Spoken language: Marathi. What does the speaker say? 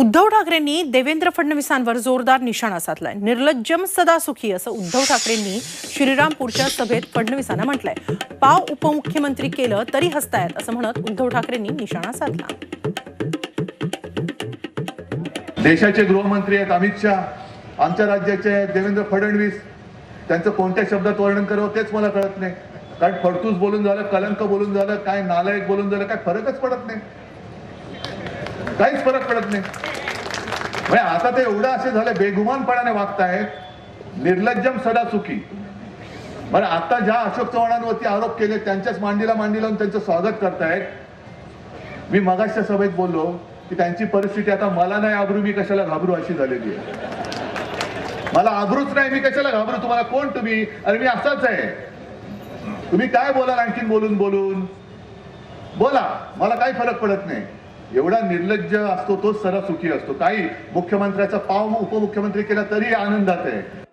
उद्धव ठाकरेंनी देवेंद्र फडणवीसांवर जोरदार निशाणा साधलाय. निर्लज्जम सदा सुखी असं उद्धव ठाकरेंनी श्रीरामपूरच्या सभेत फडणवीसांना म्हटलंय. पाव उपमुख्यमंत्री केलं तरी हसतायत असं म्हणत उद्धव ठाकरेंनी निशाणा साधला. देशाचे गृहमंत्री आहेत अमित शहा आमच्या राज्याचे देवेंद्र फडणवीस त्यांचं कोणत्या शब्दात वर्णन करावं तेच मला कळत नाही. कारण फडतूस बोलून झालं कलंक बोलून झालं काय नालायक बोलून झालं काय फरकच पडत नाही. काहीच फरक पडत नाही. म्हणजे आता ते एवढं असे झाले बेगुमानपणाने वागतायत निर्लज्जम सदा चुकी बरं आता ज्या अशोक चव्हाणांवरती आरोप केले त्यांच्याच मांडीला मांडी लावून त्यांचं स्वागत करतायत. मी मगाशच्या सभेत बोललो की त्यांची परिस्थिती आता मला नाही आबरू मी कशाला घाबरू अशी झालेली आहे. मला आबरूच नाही मी कशाला घाबरू? तुम्हाला कोण तुम्ही? अरे मी असाच आहे. तुम्ही काय बोलाल? आणखीन बोलून बोलून. बोला मला काही फरक पडत नाही. एवढा निर्लज्ज असतो तोच सरा सुखी असतो. काही मुख्यमंत्र्याचा पाव उपमुख्यमंत्री केला तरी आनंदात आहे.